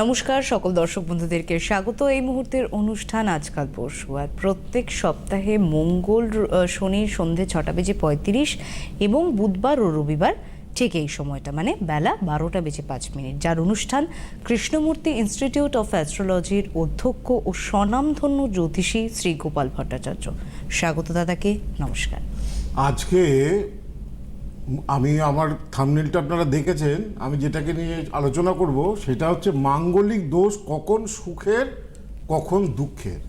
নমস্কার, সকল দর্শক বন্ধুদেরকে স্বাগত। এই মুহূর্তের অনুষ্ঠান আজকাল পরশু আর প্রত্যেক সপ্তাহে মঙ্গল শনি সন্ধে ছটা বেজে পঁয়ত্রিশ এবং বুধবার ও রবিবার ঠিক এই সময়টা মানে বেলা বারোটা বেজে পাঁচ মিনিট। যার অনুষ্ঠান কৃষ্ণমূর্তি ইনস্টিটিউট অফ অ্যাস্ট্রোলজির অধ্যক্ষ ও স্বনামধন্য জ্যোতিষী শ্রী গোপাল ভট্টাচার্য। স্বাগত দাদাকে, নমস্কার। আজকে আমি আমার থামনেলটা আপনারা দেখেছেন, আমি যেটাকে নিয়ে আলোচনা করব সেটা হচ্ছে মাঙ্গলিক দোষ কখন সুখের, কখন দুঃখের।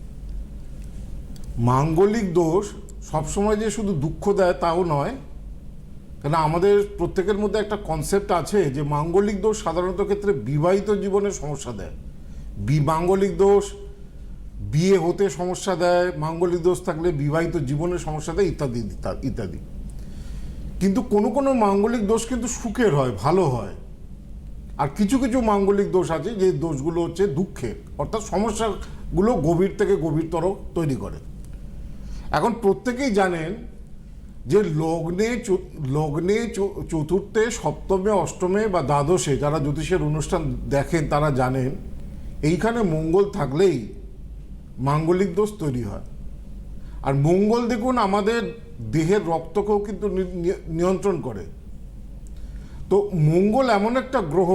মাঙ্গলিক দোষ সবসময় যে শুধু দুঃখ দেয় তাও নয় কেন আমাদের প্রত্যেকের মধ্যে একটা কনসেপ্ট আছে যে মাঙ্গলিক দোষ সাধারণত ক্ষেত্রে বিবাহিত জীবনে সমস্যা দেয়। বি মাঙ্গলিক দোষ বিয়ে হতে সমস্যা দেয়, মাঙ্গলিক দোষ থাকলে বিবাহিত জীবনে সমস্যা দেয় ইত্যাদি, ইত্যাদি- ইত্যাদি। কিন্তু কোনো কোনো মাঙ্গলিক দোষ কিন্তু সুখের হয়, ভালো হয়। আর কিছু কিছু মাঙ্গলিক দোষ আছে যে দোষগুলো হচ্ছে দুঃখের, অর্থাৎ সমস্যাগুলো গভীর থেকে গভীরতর তৈরি করে। এখন প্রত্যেকেই জানেন যে লগ্নে লগ্নে চতুর্থে, সপ্তমে, অষ্টমে বা দ্বাদশে যারা জ্যোতিষের অনুষ্ঠান দেখেন তারা জানেন, এইখানে মঙ্গল থাকলেই মাঙ্গলিক দোষ তৈরি হয়। আর মঙ্গল দেখুন আমাদের দেহের রক্তকেও কিন্তু নিয়ন্ত্রণ করে। তো মঙ্গল এমন একটা গ্রহ,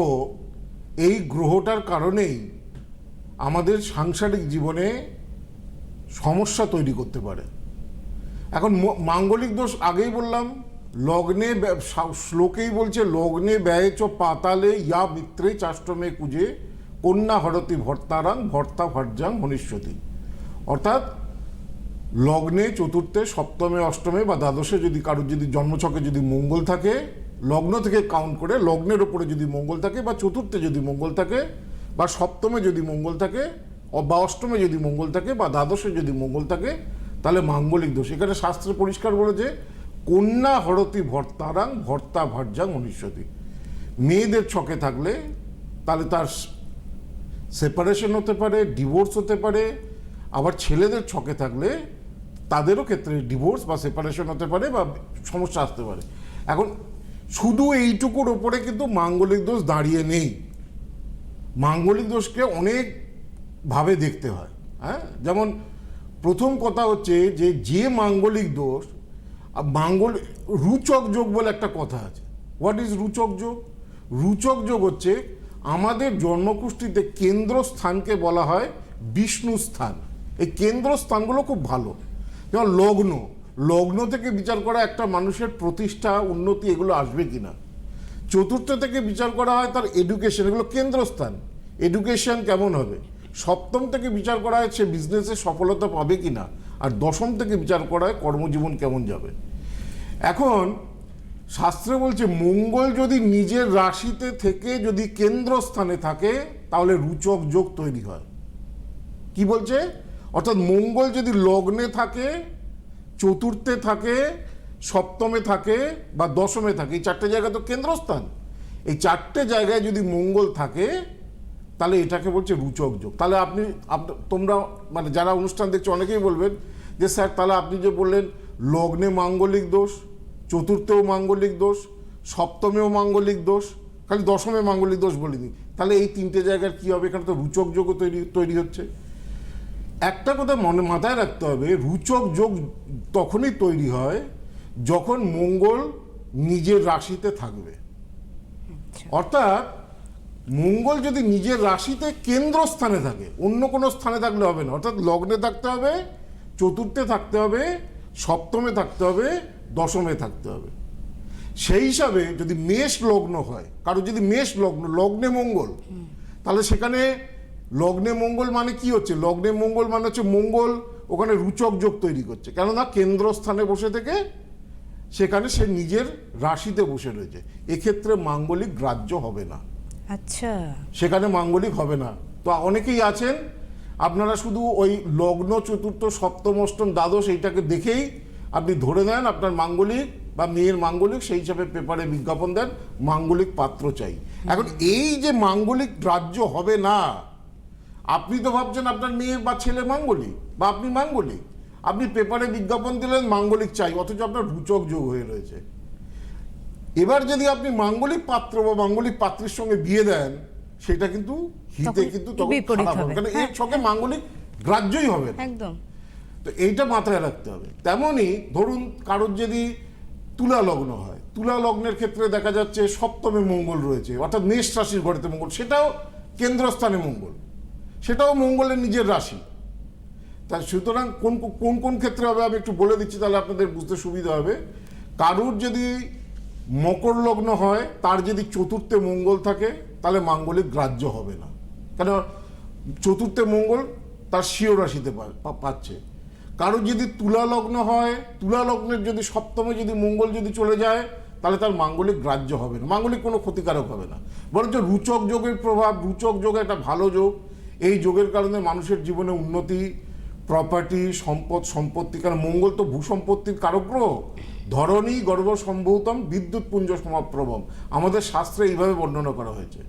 এই গ্রহটার কারণেই আমাদের সাংসারিক জীবনে সমস্যা তৈরি করতে পারে। এখন মাঙ্গলিক দোষ আগেই বললাম, লগ্নে শ্লোকেই বলছে, লগ্নে ব্যয় চ পাতালে ইয়া মিত্রে চাষ্টমে কুজে, কন্যা হরতি ভর্তারাং, ভর্তা ভার্যাং মনীষ্যতি অর্থাৎ লগ্নে চতুর্থে, সপ্তমে, অষ্টমে বা দ্বাদশে যদি কারোর যদি জন্মছকে যদি মঙ্গল থাকে, লগ্ন থেকে কাউন্ট করে লগ্নের ওপরে যদি মঙ্গল থাকে বা চতুর্থে যদি মঙ্গল থাকে বা সপ্তমে যদি মঙ্গল থাকে বা অষ্টমে যদি মঙ্গল থাকে বা দ্বাদশে যদি মঙ্গল থাকে, তাহলে মাঙ্গলিক দোষ। এখানে শাস্ত্রে পরিষ্কার বলেছে, কন্যা হরতি ভর্তারাং, ভর্তা ভার্যাং অনিশ্বতী মেয়েদের ছকে থাকলে তাহলে তার সেপারেশন হতে পারে ডিভোর্স হতে পারে, আবার ছেলেদের ছকে থাকলে তাদেরও ক্ষেত্রে ডিভোর্স বা সেপারেশন হতে পারে বা সমস্যা আসতে পারে। এখন শুধু এইটুকুর ওপরে কিন্তু মাঙ্গলিক দোষ দাঁড়িয়ে নেই। মাঙ্গলিক দোষকে অনেক ভাবে দেখতে হয় হ্যাঁ? যেমন প্রথম কথা হচ্ছে যে যে মাঙ্গলিক দোষ মাঙ্গল, রুচক যোগ বলে একটা কথা আছে। হোয়াট ইজ রুচক যোগ? রুচক যোগ হচ্ছে আমাদের জন্মকুষ্ঠিতে কেন্দ্রস্থানকে বলা হয় বিষ্ণু স্থান এই কেন্দ্রস্থানগুলো খুব ভালো। যেমন লগ্ন লগ্ন থেকে বিচার করা একটা মানুষের প্রতিষ্ঠা, উন্নতি, এগুলো আসবে কিনা? চতুর্থ থেকে বিচার করা হয় তার এডুকেশন এগুলো কেন্দ্রস্থান। এডুকেশন কেমন হবে? সপ্তম থেকে বিচার করা হয় সে বিজনেসে সফলতা পাবে কিনা? আর দশম থেকে বিচার করা হয় কর্মজীবন কেমন যাবে? এখন, শাস্ত্রে বলছে, মঙ্গল যদি নিজের রাশিতে থেকে যদি কেন্দ্রস্থানে থাকে, তাহলে রুচক যোগ তৈরি হয়। কি বলছে? অর্থাৎ মঙ্গল যদি লগ্নে থাকে চতুর্থে থাকে, সপ্তমে থাকে বা দশমে থাকে। এই চারটে জায়গা তো কেন্দ্রস্থান। এই চারটে জায়গায় যদি মঙ্গল থাকে, তাহলে এটাকে বলছে রুচক যোগ। তাহলে আপনি তোমরা মানে যারা অনুষ্ঠান দেখছ, অনেকেই বলবেন যে, স্যার, তাহলে আপনি যে বললেন লগ্নে মাঙ্গলিক দোষ, চতুর্থেও মাঙ্গলিক দোষ, সপ্তমেও মাঙ্গলিক দোষ, খালি দশমে মাঙ্গলিক দোষ বলিনি। তাহলে এই তিনটে জায়গার কি হবে? এখানে তো রুচক যোগও তৈরি তৈরি হচ্ছে। একটা কথা মনে মাথায় রাখতে হবে রুচক যোগ তখনই তৈরি হয় যখন মঙ্গল নিজের রাশিতে থাকবে। অর্থাৎ মঙ্গল যদি নিজের রাশিতে কেন্দ্রস্থানে থাকে অন্য কোনো স্থানে থাকলে হবে না। অর্থাৎ লগ্নে থাকতে হবে চতুর্থে থাকতে হবে সপ্তমে থাকতে হবে দশমে থাকতে হবে। সেই হিসাবে যদি মেষ লগ্ন হয় কারও যদি মেষ লগ্ন লগ্নে মঙ্গল তাহলে সেখানে লগ্নে মঙ্গল মানে কি হচ্ছে? লগ্নে মঙ্গল মানে হচ্ছে মঙ্গল ওখানে রুচক যোগ তৈরি করছে। কেননা কেন্দ্রস্থানে বসে থেকে সেখানে সে নিজের রাশিতে বসে রয়েছে। এক্ষেত্রে মাঙ্গলিক গ্রাহ্য হবে না। আচ্ছা। সেখানে মাঙ্গলিক হবে না। তো অনেকেই আছেন আপনারা শুধু ওই লগ্ন চতুর্থ সপ্তম অষ্টম দ্বাদশ এইটাকে দেখেই আপনি ধরে নেন আপনার মাঙ্গলিক বা মেয়ের মাঙ্গলিক সেই হিসাবে পেপারে বিজ্ঞাপন দেন মাঙ্গলিক পাত্র চাই। এখন এই যে মাঙ্গলিক গ্রাহ্য হবে না আপনি তো ভাবছেন আপনার মেয়ে বা ছেলে মাঙ্গলিক বা আপনি মাঙ্গলিক। আপনি পেপারে বিজ্ঞাপন দিলেন মাঙ্গলিক চাই অথচ আপনার রুচক যোগ হয়ে রয়েছে। এবার যদি আপনি মাঙ্গলিক পাত্র বা মাঙ্গলিক পাত্রের সঙ্গে বিয়ে দেন সেটা কিন্তু হিতে কিন্তু তখন খারাপ হবে। হবে। কারণ এর হ্যাঁ। ছকে মাঙ্গলিক গ্রাহ্যই হবে একদম। তো এইটা মাথায় রাখতে হবে। তেমনই ধরুন কারোর যদি তুলা লগ্ন হয় তুলা লগ্নের ক্ষেত্রে দেখা যাচ্ছে সপ্তমে মঙ্গল রয়েছে অর্থাৎ মেষ রাশির ঘরেতে মঙ্গল সেটাও কেন্দ্রস্থানে মঙ্গল। সেটাও মঙ্গলের নিজের রাশি। তা সুতরাং কোন কোন কোন ক্ষেত্রে হবে আমি একটু বলে দিচ্ছি, তাহলে আপনাদের বুঝতে সুবিধা হবে। কারুর যদি মকর লগ্ন হয়, তার যদি চতুর্থে মঙ্গল থাকে, তাহলে মাঙ্গলিক গ্রাহ্য হবে না। কেন? চতুর্থে মঙ্গল তার শিও রাশিতে পাচ্ছে। কারোর যদি তুলা লগ্ন হয়, তুলা লগ্নের যদি সপ্তমে যদি মঙ্গল যদি চলে যায়, তাহলে তার মাঙ্গলিক গ্রাহ্য হবে না। মাঙ্গলিক কোনো ক্ষতিকারক হবে না। বরঞ্চ রুচক যোগের প্রভাব, রুচক যোগ একটা ভালো যোগ এই যোগের কারণে মানুষের জীবনে উন্নতি প্রপার্টি সম্পদ, সম্পত্তি, কারণ মঙ্গল তো ভূসম্পত্তির কারক গ্রহ ধরণী গর্ভ সম্ভূতম বিদ্যুৎ পুঞ্জ সমাপ্রভম আমাদের শাস্ত্রে এইভাবে বর্ণনা করা হয়েছে।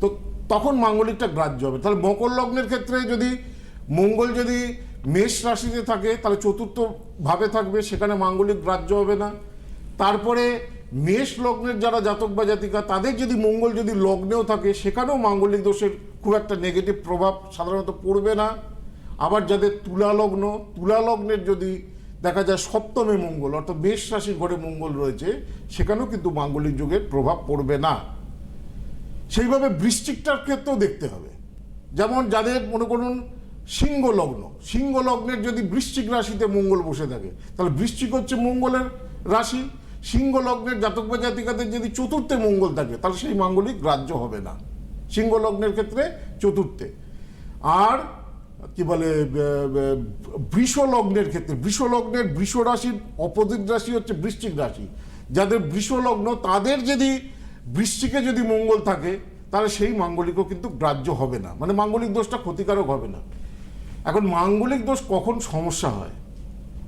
তো তখন মাঙ্গলিকটা গ্রাহ্য হবে। তাহলে মকর লগ্নের ক্ষেত্রে যদি মঙ্গল যদি মেষ রাশিতে থাকে, তাহলে চতুর্থ ভাবে থাকবে, সেখানে মাঙ্গলিক গ্রাহ্য হবে না। তারপরে মেষ লগ্নের যারা জাতক বা জাতিকা, তাদের যদি মঙ্গল যদি লগ্নেও থাকে, সেখানেও মাঙ্গলিক দোষের খুব একটা নেগেটিভ প্রভাব সাধারণত পড়বে না। আবার যাদের তুলালগ্ন তুলালগ্নের যদি দেখা যায় সপ্তমে মঙ্গল অর্থাৎ মেষ রাশির ঘরে মঙ্গল রয়েছে, সেখানেও কিন্তু মাঙ্গলিক যোগের প্রভাব পড়বে না। সেইভাবে বৃষ্টিকটার ক্ষেত্রেও দেখতে হবে। যেমন যাদের মনে করুন সিংহ লগ্ন, সিংহ লগ্নের যদি বৃশ্চিক রাশিতে মঙ্গল বসে থাকে, তাহলে বৃশ্চিক হচ্ছে মঙ্গলের রাশি। সিংহ লগ্নের জাতক বা জাতিকাদের যদি চতুর্থে মঙ্গল থাকে, তাহলে সেই মাঙ্গলিক গ্রাহ্য হবে না। সিংহ লগ্নের ক্ষেত্রে চতুর্থে। আর, কি বলে ব- ব- বৃষ লগ্নের ক্ষেত্রে বৃষ লগ্নের বৃষ রাশির অপোজিট রাশি হচ্ছে বৃশ্চিক রাশি। যাদের বৃষ লগ্ন তাদের যদি বৃশ্চিকে যদি মঙ্গল থাকে, তাহলে সেই মাঙ্গলিকও কিন্তু গ্রাহ্য হবে না। মানে মাঙ্গলিক দোষটা ক্ষতিকারক হবে না। এখন মাঙ্গলিক দোষ কখন সমস্যা হয়?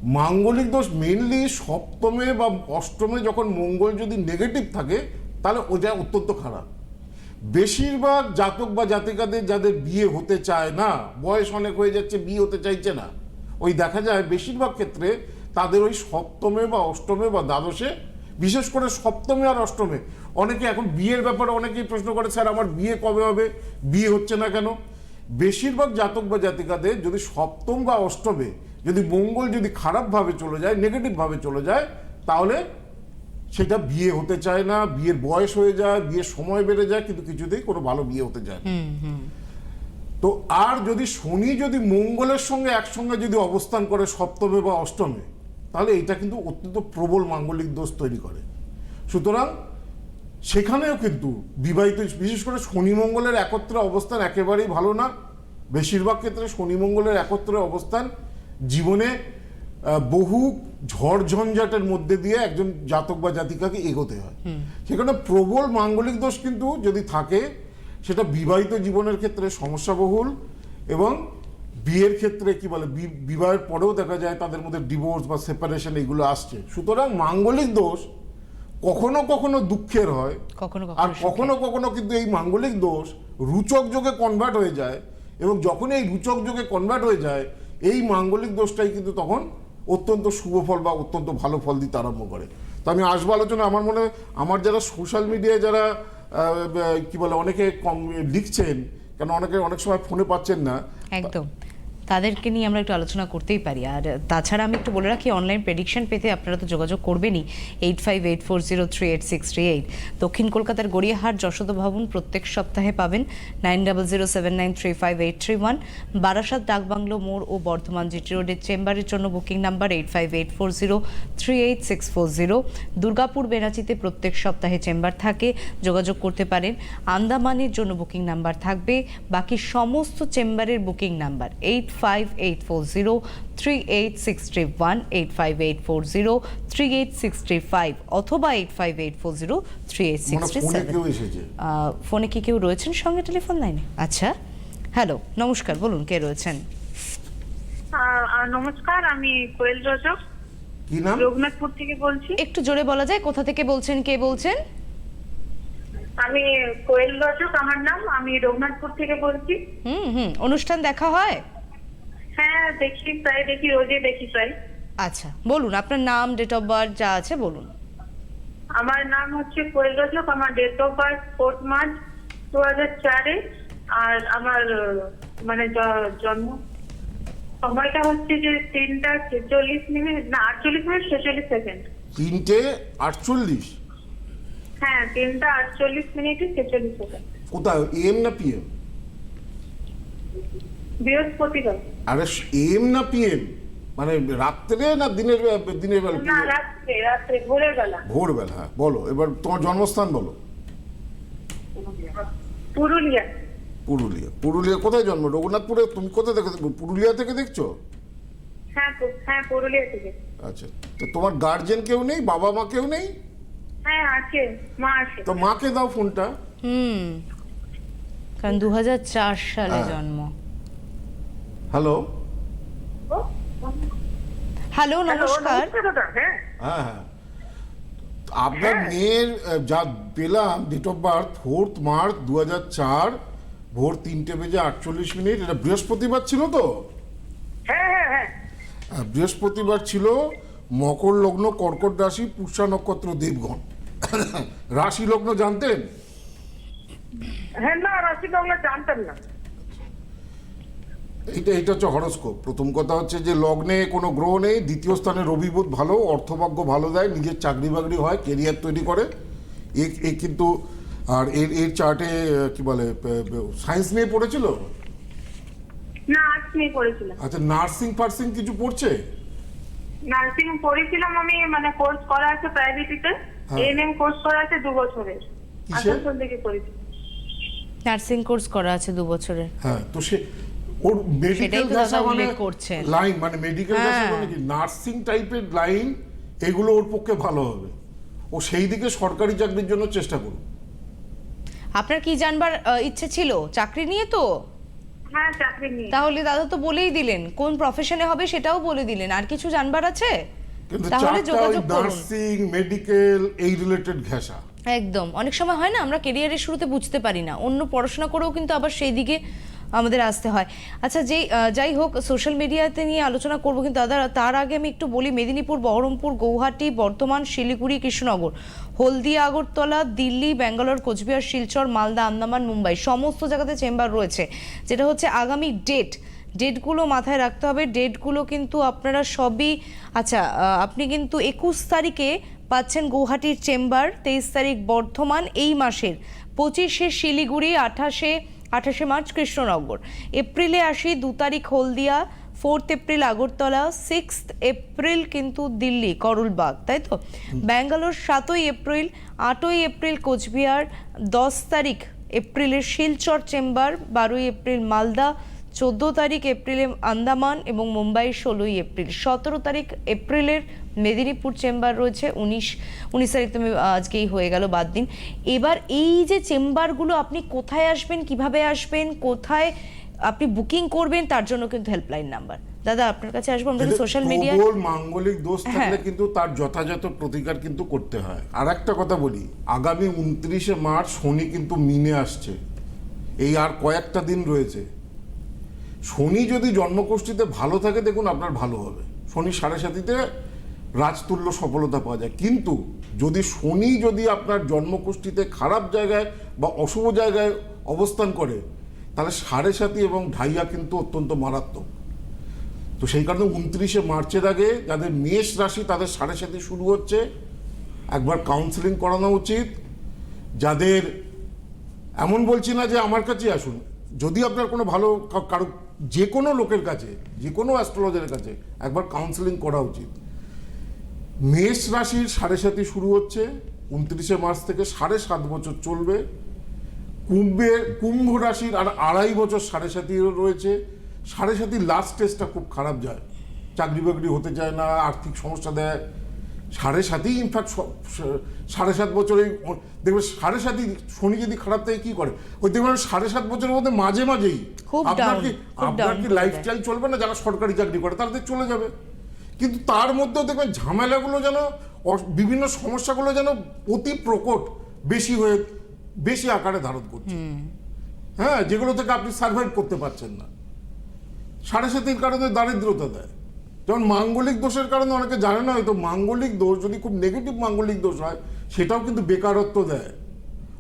মাঙ্গলিক দোষ মেনলি সপ্তমে বা অষ্টমে যখন মঙ্গল যদি নেগেটিভ থাকে, তাহলে ও ওটা অত্যন্ত খারাপ। বেশিরভাগ জাতক বা জাতিকাদের যাদের বিয়ে হতে চায় না, বয়স অনেক হয়ে যাচ্ছে, বিয়ে হতে চাইছে না। ওই দেখা যায় বেশিরভাগ ক্ষেত্রে তাদের ওই সপ্তমে বা অষ্টমে বা দ্বাদশে, বিশেষ করে সপ্তমে আর অষ্টমে, অনেকে এখন বিয়ের ব্যাপারে অনেকেই প্রশ্ন করে, স্যার, আমার বিয়ে কবে হবে? বিয়ে হচ্ছে না কেন? বেশিরভাগ জাতক বা জাতিকাদের যদি সপ্তম বা অষ্টমে যদি মঙ্গল যদি খারাপভাবে চলে যায় নেগেটিভভাবে চলে যায়, তাহলে সেটা বিয়ে হতে চায় না বিয়ের বয়স হয়ে যায় বিয়ের সময় বেড়ে যায় কিন্তু কিছুতেই কোনো ভালো বিয়ে হতে চায় না। তো আর যদি শনি যদি মঙ্গলের সঙ্গে একসঙ্গে যদি অবস্থান করে সপ্তমে বা অষ্টমে তাহলে এটা কিন্তু অত্যন্ত প্রবল মাঙ্গলিক দোষ তৈরি করে। সুতরাং সেখানেও কিন্তু বিবাহিত বিশেষ করে শনি মঙ্গলের একত্রে অবস্থান একেবারেই ভালো না। বেশিরভাগ ক্ষেত্রে শনি মঙ্গলের একত্রে অবস্থান জীবনে বহু ঝড় ঝঞ্ঝাটের মধ্যে দিয়ে একজন জাতক বা জাতিকাকে এগোতে হয়। সেখানে প্রবল মাঙ্গলিক দোষ কিন্তু যদি থাকে সেটা বিবাহিত জীবনের ক্ষেত্রে সমস্যাবহুল এবং বিয়ের ক্ষেত্রে কি বলে বিবাহের পরেও দেখা যায় তাদের মধ্যে ডিভোর্স বা সেপারেশন এগুলো আসছে। সুতরাং মাঙ্গলিক দোষ কখনো কখনো দুঃখের হয়। কখনো আর কখনো কখনো কখনো কিন্তু এই মাঙ্গলিক দোষ রুচক যোগে কনভার্ট হয়ে যায় এবং যখন এই রুচক যোগে কনভার্ট হয়ে যায় এই মাঙ্গলিক দোষটাই কিন্তু তখন অত্যন্ত শুভ ফল বা অত্যন্ত ভালো ফল দিতে আরম্ভ করে। তো আমি আসব আলোচনা আমার মনে আমার যারা সোশ্যাল মিডিয়ায় যারা কি বলে, অনেকে কম লিখছেন, কেন অনেকে অনেক সময় ফোনে পাচ্ছেন না। একদম। তাদেরকে নিয়ে আমরা একটু আলোচনা করতেই পারি। আর তাছাড়া আমি একটু বলে রাখি অনলাইন প্রেডিকশন পেতে আপনারা তো যোগাযোগ করবেনই। Eight five eight four zero three eight six three eight দক্ষিণ কলকাতার গড়িয়াহাট যশোদ ভবন প্রত্যেক সপ্তাহে পাবেন nine double zero seven nine three five eight three one Barasat, Dakbungalow, মোড় ও বর্ধমান জিটি রোডের চেম্বারের জন্য booking number eight five eight four zero three eight six four zero Durgapur, বেনাচিতে প্রত্যেক সপ্তাহে চেম্বার থাকে, যোগাযোগ করতে পারেন। আন্দামানের জন্য বুকিং নাম্বার থাকবে। বাকি সমস্ত চেম্বারের booking number eight five eight four zero three eight six three one eight five eight four zero three eight six three five অথবা eight five eight four zero three eight six three ফোনে seven ফোনে কি কেউ রয়েছেন সঙ্গে telephone লাইনে? আচ্ছা hello নমস্কার বলুন কে রয়েছেন? নমস্কার আমি কোয়েল রজক। কি নাম? রঘুনাথপুর থেকে বলছি। একটু জোরে বলা যায় কোথা থেকে বলছেন কে বলছেন? আমি কোয়েল রচক আমার নাম আমি রঘুনাথপুর থেকে বলছি। হুম হুম অনুষ্ঠান দেখা হয়? হ্যাঁ দেখি প্রায় দেখি রোজই দেখি প্রায়। আচ্ছা বলুন আপনার নাম ডেট অফ বার্থ যা আছে বলুন। আমার নাম হচ্ছে কোয়েল রচক আমার date of birth fourth March দু হাজার চারে আর আমার মানে জন্ম সময়টা হচ্ছে যে তিনটা ছেচল্লিশ মিনিট না আটচল্লিশ মিনিট ছেচল্লিশ সেকেন্ড। তিনটে আটচল্লিশ? হ্যাঁ তিনটা আটচল্লিশ মিনিটে ছেচল্লিশ সেকেন্ড। কোথায় এম না পিএম বৃহস্পতিবার। আরে এম না পিএম? মানে রাত্রে না দিনের দিনের বেলা? না রাত্রে রাত্রে ভোরের বেলা। ভোরবেলা হ্যাঁ বলো এবার তোমার জন্মস্থান বলো। পুরুলিয়া। পুরুলিয়া। পুরুলিয়া। কোথায় জন্ম? রঘুনাথপুরে? তুমি কোথায় দেখো পুরুলিয়া থেকে দেখছ? হ্যাঁ হ্যাঁ পুরুলিয়া থেকে। আচ্ছা তো তোমার গার্জেন কেউ নেই? বাবা মা কেউ নেই? হ্যাঁ আছে মা আছে। তো মাকে দাও ফোনটা হুম কারণ দুই হাজার চার সালে হ্যাঁ। জন্ম। হ্যালো হ্যালো নমস্কার। হ্যাঁ। হ্যাঁ হ্যাঁ। আপনার মেয়ের যা পেলাম date of birth fourth March দু চার ভোর তিনটে বেজে আটচল্লিশ মিনিট এটা বৃহস্পতিবার ছিল তো? হ্যাঁ হ্যাঁ হ্যাঁ। বৃহস্পতিবার ছিল মকর লগ্ন কর্কট রাশি পুষ্যা নক্ষত্র দেবগণ। রাশি লগ্ন জানতেন? হ্যাঁ না রাশি আমরা জানতাম না। এইটা এটা হচ্ছে হরস্কোপ। প্রথম কথা হচ্ছে যে লগ্নে কোনো গ্রহ নেই দ্বিতীয় স্থানে রবি বুধ ভালো অর্থভাগ্য ভালো দেয় নিজের চাকরি বাকরি হয় কেরিয়ার তৈরি করে। এ এ কিন্তু আর এর এর চার্টে কি বলে সায়েন্স নিয়ে পড়েছিল? না আর্টস নিয়ে পড়েছিলাম। আচ্ছা নার্সিং ফার্সিং কিছু পড়ছে? নার্সিং পড়েছিলাম আমি মানে কোর্স করা আছে প্রাইভেটিতে। এএনএম কোর্স করা আছে দু বছরের। আসানসোল থেকে করেছি। নার্সিং কোর্স করা আছে দু বছরের। হ্যাঁ তো সে ওর মেডিকেল দাদা উল্লেখ করছেন। লাইন মানে মেডিকেল হ্যাঁ। মানে কি? নার্সিং টাইপের লাইন এগুলো ওর পক্ষে ভালো হবে। ও সেই দিকে সরকারি চাকরির জন্য চেষ্টা করুক। আপনার কি জানবার ইচ্ছে ছিল? চাকরি নিয়ে তো? হ্যাঁ চাকরি নিয়ে। তাহলে দাদা তো বলেই দিলেন। কোন প্রফেশনে হবে সেটাও বলে দিলেন। আর কিছু জানবার আছে? তাহলে যোগাযোগ করুন। নার্সিং মেডিকেল এই রিলেটেড ঘেঁষা। একদম। অনেক সময় হয় না আমরা কেরিয়ারের শুরুতে বুঝতে পারি না। অন্য পড়াশোনা করেও কিন্তু আবার সেই দিকে আমাদের আসতে হয়। আচ্ছা যেই যাই হোক সোশ্যাল মিডিয়াতে নিয়ে আলোচনা করব, কিন্তু দাদা, তার আগে আমি একটু বলি, মেদিনীপুর, বহরমপুর, গৌহাটি, বর্ধমান, শিলিগুড়ি, কৃষ্ণনগর, হলদিয়া, আগরতলা, দিল্লি, ব্যাঙ্গালোর, কোচবিহার, শিলচর, মালদা, আন্দামান, মুম্বাই, সমস্ত জায়গাতে চেম্বার রয়েছে। যেটা হচ্ছে আগামী ডেট ডেটগুলো মাথায় রাখতে হবে। ডেটগুলো কিন্তু আপনারা সবই আচ্ছা আপনি কিন্তু একুশ তারিখে পাচ্ছেন গৌহাটির চেম্বার, তেইশ তারিখ বর্ধমান, এই মাসের। পঁচিশে শিলিগুড়ি, আঠাশে আঠাশে মার্চ কৃষ্ণনগর। এপ্রিলে আসি দু তারিখ Haldia fourth April Agartala six April কিন্তু দিল্লি করুলবাগ তাই তো? ব্যাঙ্গালোর সাতই এপ্রিল আটই এপ্রিল কোচবিহার দশ তারিখ এপ্রিলের শিলচর চেম্বার বারোই এপ্রিল মালদা চোদ্দ তারিখ এপ্রিলে আন্দামান এবং মুম্বাই ষোলোই এপ্রিল। সতেরো তারিখ এপ্রিলের মেদিনীপুর চেম্বার রয়েছে উনিশ উনিশ তারিখ তুমি আজকেই হয়ে গেল বাদ দিন। এবার এই যে চেম্বারগুলো আপনি কোথায় আসবেন কীভাবে আসবেন কোথায় আপনি বুকিং করবেন তার জন্য কিন্তু হেল্পলাইন নাম্বার। দাদা আপনার কাছে আসব আমরা সোশ্যাল প্রবল মাঙ্গলিক দোষ থাকলে হ্যাঁ। কিন্তু তার যথাযথ প্রতিকার কিন্তু করতে হয়। আর একটা কথা বলি আগামী উনত্রিশে মার্চ শনি কিন্তু মিনে আসছে। এই আর কয়েকটা দিন রয়েছে। শনি যদি জন্মকোষ্ঠীতে ভালো থাকে, দেখুন আপনার ভালো হবে। শনি সাড়ে সাতিতে রাজতুল্য সফলতা পাওয়া যায়। কিন্তু যদি শনি যদি আপনার জন্মকোষ্ঠীতে খারাপ জায়গায় বা অশুভ জায়গায় অবস্থান করে, তাহলে সাড়ে সাতি এবং ঢাইয়া কিন্তু অত্যন্ত মারাত্মক। তো সেই কারণে উনত্রিশে মার্চের আগে যাদের মেষ রাশি, তাদের সাড়ে সাতি শুরু হচ্ছে। একবার কাউন্সিলিং করানো উচিত। যাদের, এমন বলছি না যে আমার কাছে আসুন। যদি আপনার কোনো ভালো কারও যে কোনো লোকের কাছে, যে কোনো অ্যাস্ট্রোলজারের কাছে একবার কাউন্সেলিং করা উচিত। মেষ রাশির সাড়ে সাথে শুরু হচ্ছে, উনত্রিশে মার্চ থেকে সাড়ে সাত বছর চলবে। কুম্ভের কুম্ভ রাশির আর আড়াই বছর সাড়ে সাথী রয়েছে। সাড়ে সাথী লাস্ট টেস্টটা খুব খারাপ যায়। চাকরি বাকরি হতে চায় না, আর্থিক সমস্যা দেয় সাড়ে সাতই ইনফ্যাক্ট সাড়ে সাত বছরে দেখবে সাড়ে সাতই শনি যদি খারাপ থাকে কি করে? ওই দেখবেন সাড়ে সাত বছরের মধ্যে মাঝে মাঝেই কি আপনার কি লাইফস্টাইল চলবে না? যারা সরকারি চাকরি করে তাদের চলে যাবে। কিন্তু তার মধ্যেও দেখবেন ঝামেলাগুলো যেন বিভিন্ন সমস্যাগুলো যেন অতি প্রকট বেশি হয়ে বেশি আকারে ধারণ করছে। হ্যাঁ যেগুলো থেকে আপনি সার্ভাইভ করতে পারছেন না। সাড়ে সাতির কারণে দারিদ্রতা দেয়। যেমন মাঙ্গলিক দোষের কারণে অনেকে জানে না হয়তো মাঙ্গলিক দোষ যদি খুব নেগেটিভ মাঙ্গলিক দোষ হয় সেটাও কিন্তু বেকারত্ব দেয়।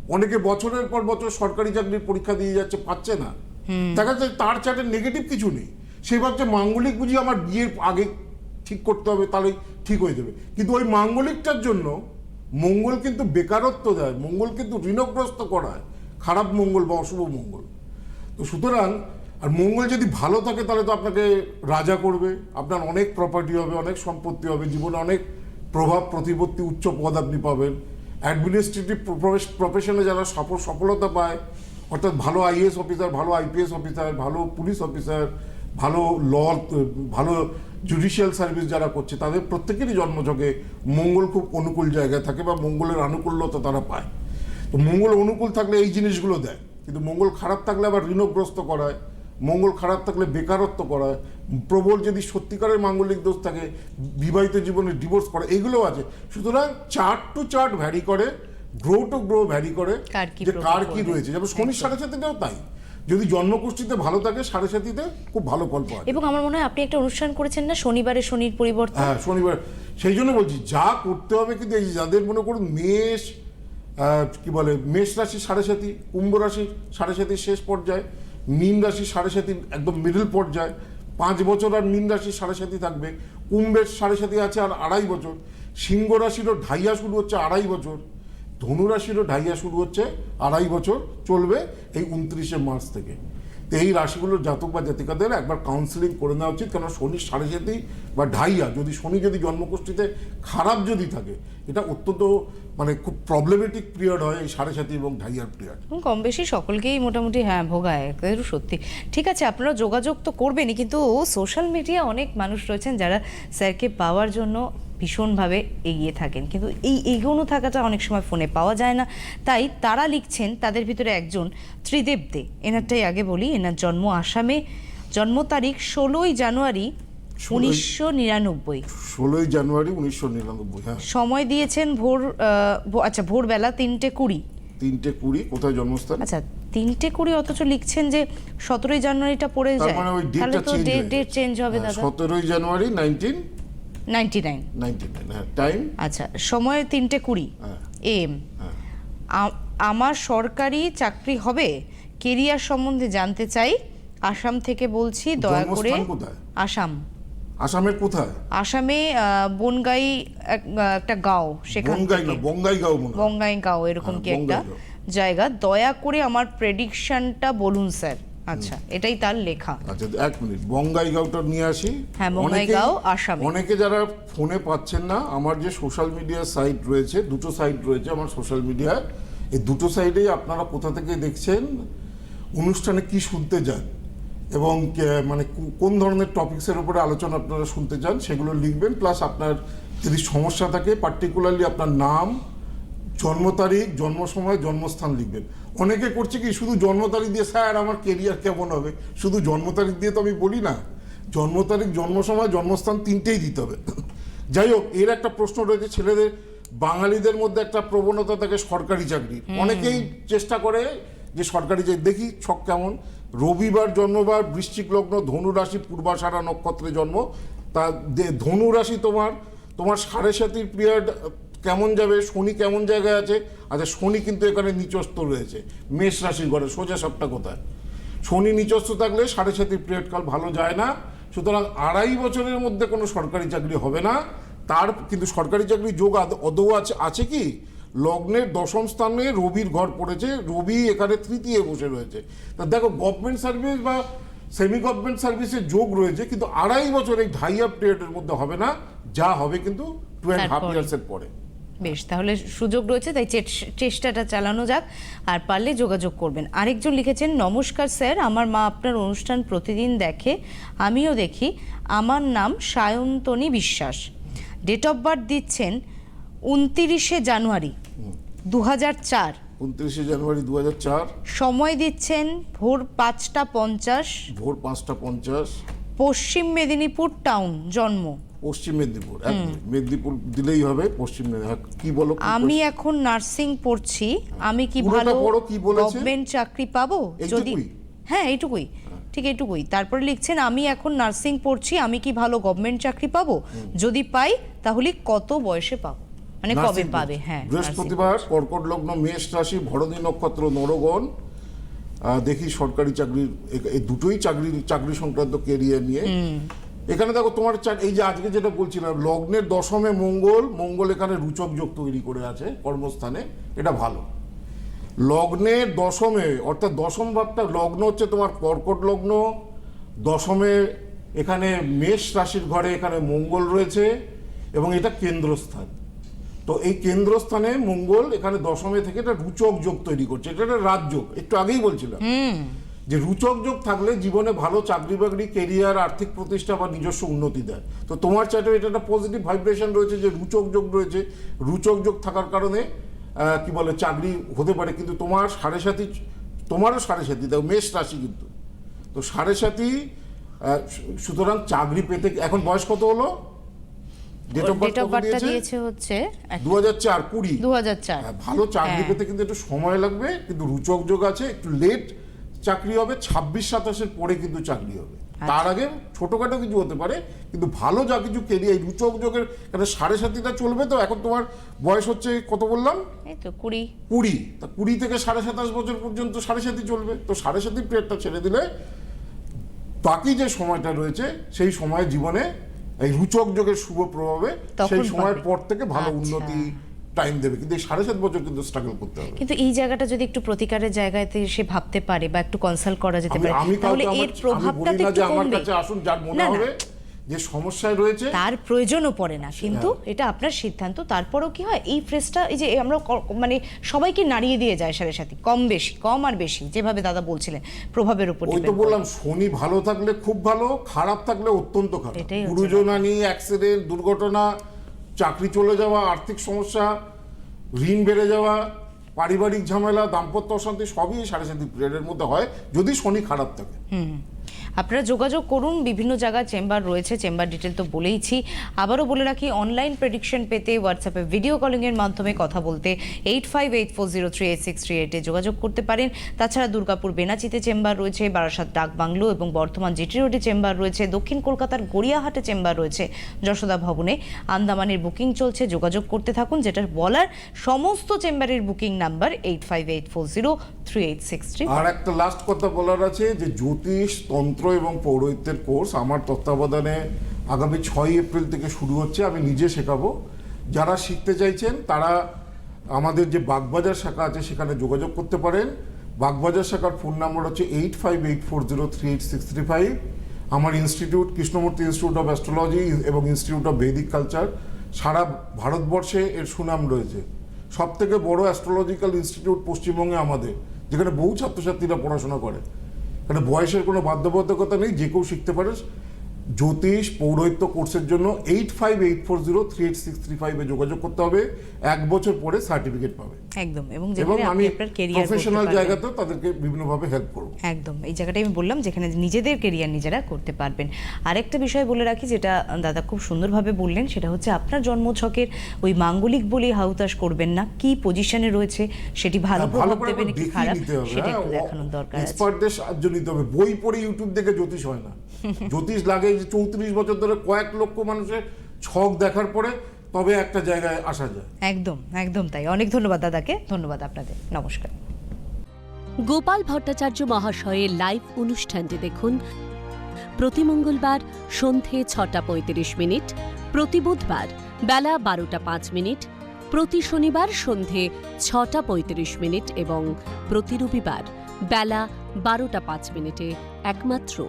অনেকে বছরের পর বছর সরকারি চাকরির পরীক্ষা দিয়ে যাচ্ছে পাচ্ছে না। দেখা যাচ্ছে তার চার্টে নেগেটিভ কিছু নেই। সে ভাবছে মাঙ্গলিক বুঝি আমার বিয়ের আগে ঠিক করতে হবে তাহলেই ঠিক হয়ে যাবে। কিন্তু ওই মাঙ্গলিকটার জন্য মঙ্গল কিন্তু বেকারত্ব দেয় মঙ্গল কিন্তু ঋণগ্রস্ত করায়। খারাপ মঙ্গল বা অশুভ মঙ্গল। তো সুতরাং আর মঙ্গল যদি ভালো থাকে, তাহলে তো আপনাকে রাজা করবে। আপনার অনেক প্রপার্টি হবে, অনেক সম্পত্তি হবে, জীবনে অনেক প্রভাব, প্রতিপত্তি, উচ্চ পদ আপনি পাবেন। অ্যাডমিনিস্ট্রেটিভ প্রফেশনে যারা সফল, সফলতা পায়, অর্থাৎ ভালো আইএস অফিসার ভালো আইপিএস অফিসার ভালো পুলিশ অফিসার ভালো ল ভালো জুডিশিয়াল সার্ভিস যারা করছে, তাদের প্রত্যেকেরই জন্মযোগে মঙ্গল খুব অনুকূল জায়গায় থাকে বা মঙ্গলের আনুকূল্যতা তারা পায়। তো মঙ্গল অনুকূল থাকলে এই জিনিসগুলো দেয়। কিন্তু মঙ্গল খারাপ থাকলে আবার ঋণগ্রস্ত করায়। মঙ্গল খারাপ থাকলে বেকারত্ব করায় প্রবল যদি সত্যিকারের মাঙ্গলিক দোষ থাকে বিবাহিত জীবনে ডিভোর্স করা এগুলো আছে। সুতরাং চার্ট টু চার্ট ভ্যারি করে গ্রো টু গ্রো ভ্যারি করে যে কার কি রয়েছে। যেমন শনির সাড়ে সাথীতেও তাই। যদি জন্মকুষ্ঠিতে ভালো থাকে সাড়ে সাথীতে খুব ভালো ফল পাওয়া যায়। এবং আমার মনে হয় আপনি একটা অনুষ্ঠান করেছেন না শনিবারে শনির পরিবর্তন? হ্যাঁ শনিবার। সেই জন্য বলছি যা করতে হবে কিন্তু এই যাদের মনে করুন মেষ কি বলে মেষ রাশি সাড়ে সাথী কুম্ভ রাশি সাড়ে সাথীর শেষ পর্যায়ে মীন রাশি সাড়ে সাতি একদম মিডল পর্যায়ে। পাঁচ বছর আর মীন রাশি সাড়ে সাতি থাকবে। কুম্ভের সাড়ে সাতি আছে আর আড়াই বছর। সিংহ রাশিরও ঢাইয়া শুরু হচ্ছে আড়াই বছর। ধনুরাশিরও ঢাইয়া শুরু হচ্ছে আড়াই বছর চলবে এই উনত্রিশে মার্চ থেকে। এই রাশিগুলোর জাতক বা জাতিকাদের একবার কাউন্সিলিং করে নেওয়া উচিত। কেন শনির সাড়ে সাথী বা ঢাইয়া, যদি শনি যদি জন্মগোষ্ঠীতে খারাপ যদি থাকে, এটা অত্যন্ত মানে খুব প্রবলেমেটিক পিরিয়ড হয় এই সাড়ে সাথী এবং ঢাইয়ার পিরিয়ড কম বেশি সকলকেই মোটামুটি হ্যাঁ ভোগায় সত্যি। ঠিক আছে, আপনারা যোগাযোগ তো করবেনই, কিন্তু সোশ্যাল মিডিয়া অনেক মানুষ রয়েছেন যারা স্যারকে পাওয়ার জন্য ভীষণভাবে এগিয়ে থাকেন। কিন্তু এই এগোনো থাকাটা অনেক সময় ফোনে পাওয়া যায় না। তাই তারা লিখছেন তাদের ভিতরে একজন ত্রিদেব দে এনারটাই আগে বলি এনার জন্ম আসামে। জন্ম তারিখ ষোলোই জানুয়ারি উনিশশো নিরানব্বই। ষোলোই জানুয়ারি উনিশশো নিরানব্বই হ্যাঁ। সময় দিয়েছেন ভোর আচ্ছা ভোরবেলা তিনটে কুড়ি। তিনটে কুড়ি কোথায় জন্মস্থান? আচ্ছা তিনটে কুড়ি অথচ লিখছেন যে সতেরোই জানুয়ারিটা পড়ে যায়। মানে ওই তাহলে ডেটটা তো চেঞ্জ ডেট ডেট চেঞ্জ হবে দাদা। সতেরোই জানুয়ারি নাইনটিন নাইনটি নাইন। হ্যাঁ টাইম? আচ্ছা সময় তিনটে কুড়ি হ্যাঁ। এম। হ্যাঁ। আমার সরকারি চাকরি হবে কেরিয়ার সম্বন্ধে জানতে চাই। আসাম থেকে বলছি দয়া করে আসাম। আসামের কোথায়? আসামে বনগাই এক- একটা গাঁও সেখান বঙ্গাই গাঁও বঙ্গাই গাঁও এরকম কি একটা জায়গা। দয়া করে আমার প্রেডিকশনটা বলুন স্যার। আচ্ছা এটাই তার লেখা। আচ্ছা এক মিনিট বঙ্গাই গাঁওটা নিয়ে আসি। হ্যাঁ, বঙ্গাইগাঁও, আসামে। অনেকে যারা ফোনে পাচ্ছেন না আমার যে সোশ্যাল মিডিয়া সাইট রয়েছে দুটো সাইট রয়েছে আমার সোশ্যাল মিডিয়ায় এই দুটো সাইডেই আপনারা কোথা থেকে দেখছেন? অনুষ্ঠানে কি শুনতে যান? এবং মানে কোন ধরনের টপিকসের উপরে আলোচনা আপনারা শুনতে চান সেগুলো লিখবেন প্লাস আপনার যদি সমস্যা থাকে পার্টিকুলারলি আপনার নাম জন্ম তারিখ জন্ম সময় জন্মস্থান লিখবেন। অনেকে করছে কি শুধু জন্ম তারিখ দিয়ে স্যার আমার কেরিয়ার কেমন হবে? শুধু জন্ম তারিখ দিয়ে তো আমি বলি না। জন্ম তারিখ জন্ম সময় জন্মস্থান তিনটেই দিতে হবে। যাই হোক এর একটা প্রশ্ন রয়েছে ছেলেদের বাঙালিদের মধ্যে একটা প্রবণতা থাকে সরকারি চাকরি। অনেকেই চেষ্টা করে যে সরকারি চাকরি দেখি ছক কেমন। রবিবার জন্মবার বৃশ্চিক লগ্ন ধনু রাশি পূর্বাষাঢ়া নক্ষত্রে জন্ম। তা দে- ধনু রাশি তোমার তোমার সাড়ে সাতির পিরিয়ড কেমন যাবে শনি কেমন জায়গায় আছে? আচ্ছা শনি কিন্তু এখানে নিচস্থ রয়েছে। মেষ রাশির ঘরে সোজা সবটা কোথায়? শনি নিচস্থ থাকলে সাড়ে সাতির পিরিয়ড কাল ভালো যায় না। সুতরাং আড়াই বছরের মধ্যে কোনো সরকারি চাকরি হবে না। তার কিন্তু সরকারি চাকরি যোগ আদৌ আছে আছে কি? লগ্নের দশম স্থানে রবির ঘর পড়েছে রবি এখানে তৃতীয় বসে রয়েছে। তা দেখো গভর্নমেন্ট সার্ভিস বা সেমি গভর্নমেন্ট সার্ভিসের যোগ রয়েছে কিন্তু আড়াই বছর এই ঢাইয়া পিরিয়ডের মধ্যে হবে না। যা হবে কিন্তু টু অ্যান্ড হাফ। ইয়ার্সের পরে। বেশ তাহলে সুযোগ রয়েছে তাই চেষ্টাটা চালানো যাক আর পারলে যোগাযোগ করবেন। আরেকজন লিখেছেন নমস্কার স্যার আমার মা আপনার অনুষ্ঠান প্রতিদিন দেখে আমিও দেখি। আমার নাম সায়ন্তনী বিশ্বাস। ডেট অফ বার্থ দিচ্ছেন উনতিরিশে জানুয়ারি দু হাজার চার। উনত্রিশে জানুয়ারি দু হাজার চার। সময় দিচ্ছেন ভোর পাঁচটা পঞ্চাশ। ভোর পাঁচটা পঞ্চাশ। পশ্চিম মেদিনীপুর টাউন জন্ম। পশ্চিম মেদিনীপুর মেদিনীপুর দিলেই হবে পশ্চিম মেদিনীপুর। হ্যাঁ, কি বলো আমি এখন নার্সিং পড়ছি। আমি কি ভালো গভর্নমেন্ট চাকরি পাবো? যদি হ্যাঁ এইটুকুই। ঠিক এইটুকুই। তারপরে লিখছেন আমি এখন নার্সিং পড়ছি আমি কি ভালো গভর্নমেন্ট চাকরি পাবো? যদি পাই তাহলে কত বয়সে পাবো? মানে কবে পাবে? হ্যাঁ বৃহস্পতিবার কর্কট লগ্ন মেষ রাশি ভরণী নক্ষত্র নরগণ। দেখি সরকারি চাকরির এই দুটোই চাকরি চাকরি সংক্রান্ত কেরিয়ার নিয়ে। এখানে দেখো তোমার চা- এই যে আজকে যেটা বলছিলাম, লগ্নের দশমে মঙ্গল মঙ্গল এখানে রুচক যোগ তৈরি করে আছে, কর্মস্থানে, এটা ভালো। লগ্নের দশমে, অর্থাৎ দশম ভাবটা, লগ্ন হচ্ছে তোমার কর্কট লগ্ন, দশমে এখানে মেষ রাশির ঘরে এখানে মঙ্গল রয়েছে, এবং এটা কেন্দ্রস্থান। তো এই কেন্দ্রস্থানে মঙ্গল এখানে দশমে থেকে এটা রুচক যোগ তৈরি করছে, এটা একটা রাজযোগ, একটু আগেই বলছিলাম। যে রুচক যোগ থাকলে জীবনে ভালো চাকরি বাকরি কেরিয়ার আর্থিক প্রতিষ্ঠা বা নিজস্ব উন্নতি দেয়। তো তোমার চাইতে এটা একটা পজিটিভ ভাইব্রেশন রয়েছে যে রুচক যোগ রয়েছে। রুচক যোগ থাকার কারণে কি বলে চাকরি হতে পারে কিন্তু তোমার সাড়ে সাথী তোমারও সাড়ে সাথী দেখো মেষ রাশি কিন্তু। তো সাড়ে সাথী সুতরাং চাকরি পেতে এখন বয়স কত হলো? ডেট অফ ডেট অফ বার্থটা বার্থ দিয়েছে? হচ্ছে দু হাজার চার কুড়ি। দু হাজার চার। হ্যাঁ, ভালো চাকরি হ্যাঁ। পেতে কিন্তু একটু সময় লাগবে কিন্তু রুচক যোগ আছে একটু লেট চাকরি হবে ছাব্বিশ সাতাশের পরে কিন্তু চাকরি হবে। তার আগে ছোটখাটো কিছু হতে পারে কিন্তু ভালো যা কিছু কেরিয়ার রুচক যোগের কারণ সাড়ে সাতিটা চলবে তো? এখন তোমার বয়স হচ্ছে কত বললাম? এই তো কুড়ি। কুড়ি। তা কুড়ি থেকে সাড়ে সাতাশ বছর পর্যন্ত সাড়ে সাতি চলবে। তো সাড়ে সাতি পিরিয়ডটা ছেড়ে দিলে বাকি যে সময়টা রয়েছে সেই সময় জীবনে এই রুচক যোগের শুভ প্রভাবে সেই সময়ের পর থেকে ভালো আচ্ছা। উন্নতি টাইম দেবে কিন্তু এই সাড়ে সাত বছর কিন্তু স্ট্রাগল করতে হবে। কিন্তু এই জায়গাটা যদি একটু প্রতিকারের জায়গাতে সে ভাবতে পারে বা একটু কনসাল্ট করা যেতে পারে আমি তাহলে এর প্রভাবটা তো একটু আমার কাছে আসুন যার মনে। হবে যে সমস্যায় রয়েছে। তার প্রয়োজনও পড়ে না। কিন্তু এটা আপনার সিদ্ধান্ত। তারপরেও কি হয়? এই ফ্রেসটা এই যে আমরা মানে সবাইকে নাড়িয়ে দিয়ে যায় সাড়ে সাথে কম বেশি কম আর বেশি যেভাবে দাদা বলছিলেন প্রভাবের উপর ওই তো বললাম শনি ভালো থাকলে খুব ভালো খারাপ থাকলে অত্যন্ত খারাপ। হচ্ছে গুরুজনানি অ্যাক্সিডেন্ট দুর্ঘটনা চাকরি চলে যাওয়া, আর্থিক সমস্যা, ঋণ বেড়ে যাওয়া, পারিবারিক ঝামেলা, দাম্পত্য অশান্তি, সবই সাড়ে সাতি পিরিয়ডের মধ্যে হয়, যদি শনি খারাপ থাকে। আপনারা যোগাযোগ করুন, বিভিন্ন জায়গায় চেম্বার রয়েছে, চেম্বার ডিটেল তো বলেইছি। আবারও বলে রাখি অনলাইন প্রেডিকশন পেতে হোয়াটসঅ্যাপে ভিডিও কলিংয়ের মাধ্যমে কথা বলতে eight five eight four zero three eight six three এইটে যোগাযোগ করতে পারেন। তাছাড়া দুর্গাপুর বেনাচিতে চেম্বার রয়েছে, বারাসাত ডাক বাংলো এবং বর্ধমান জিটি রোডে চেম্বার রয়েছে, দক্ষিণ কলকাতার গড়িয়াহাটে চেম্বার রয়েছে, যশোদা ভবনে। আন্দামানের বুকিং চলছে, যোগাযোগ করতে থাকুন যেটা বলার সমস্ত চেম্বারের booking number eight five eight four zero three eight six three আর একটা লাস্ট কথা বলার আছে, যে জ্যোতিষ তন্ত্র এবং পৌরোহিত্যের কোর্স আমার তত্ত্বাবধানে আগামী ছয় এপ্রিল থেকে শুরু হচ্ছে, আমি নিজে শেখাবো। যারা শিখতে চাইছেন, তারা আমাদের যে বাগবাজার শাখা আছে সেখানে যোগাযোগ করতে পারেন। বাগবাজার শাখার ফোন নাম্বার হচ্ছে eight five eight four zero three eight six three five. আমার institute Krishnamurti institute of astrology এবং ইনস্টিটিউট অফ বৈদিক কালচার সারা ভারতবর্ষে এর সুনাম রয়েছে। সব থেকে বড় অ্যাস্ট্রোলজিক্যাল ইনস্টিটিউট পশ্চিমবঙ্গে আমাদের, যেখানে বহু ছাত্রছাত্রীরা পড়াশোনা করে। এখানে বয়সের কোনো বাধ্যবাধকতা নেই যে কেউ শিখতে পারে জ্যোতিষ পৌরোহিত্য কোর্সের জন্য eight five eight four zero three eight six three ফাইভে যোগাযোগ করতে হবে। এক বছর পরে সার্টিফিকেট পাবে। একদম এবং এবং আমি প্রফেশনাল জায়গাতেও তাদেরকে বিভিন্নভাবে হেল্প করব। একদম এই জায়গাটাই আমি বললাম যেখানে নিজেদের কেরিয়ার নিজেরা করতে পারবেন। আরেকটা বিষয় বলে রাখি যেটা দাদা খুব সুন্দরভাবে বললেন সেটা হচ্ছে আপনার জন্মছকের ওই মাঙ্গলিক বলে হাউতাস করবেন না। কি পজিশনে রয়েছে সেটি ভালো হ্যাঁ, প্রভাব করে দেবে নাকি খারাপ সেটা হ্যাঁ, একটু দেখানোর দরকার আছে। বই পড়ে ইউটিউব দেখে জ্যোতিষ হয় না। জ্যোতিষ লাগে যে চৌত্রিশ বছর ধরে কয়েক লক্ষ মানুষের ছক দেখার পরে তবে একটা জায়গায় আসা যায়। একদম একদম তাই। অনেক ধন্যবাদ দাদাকে। ধন্যবাদ আপনাদের। নমস্কার। গোপাল ভট্টাচার্য মহাশয়ের লাইভ অনুষ্ঠানটি দেখুন প্রতি মঙ্গলবার সন্ধে ছটা পঁয়ত্রিশ মিনিট প্রতি বুধবার বেলা বারোটা পাঁচ মিনিট প্রতি শনিবার সন্ধে ছটা পঁয়ত্রিশ মিনিট এবং প্রতি রবিবার বেলা বারোটা পাঁচ মিনিটে একমাত্র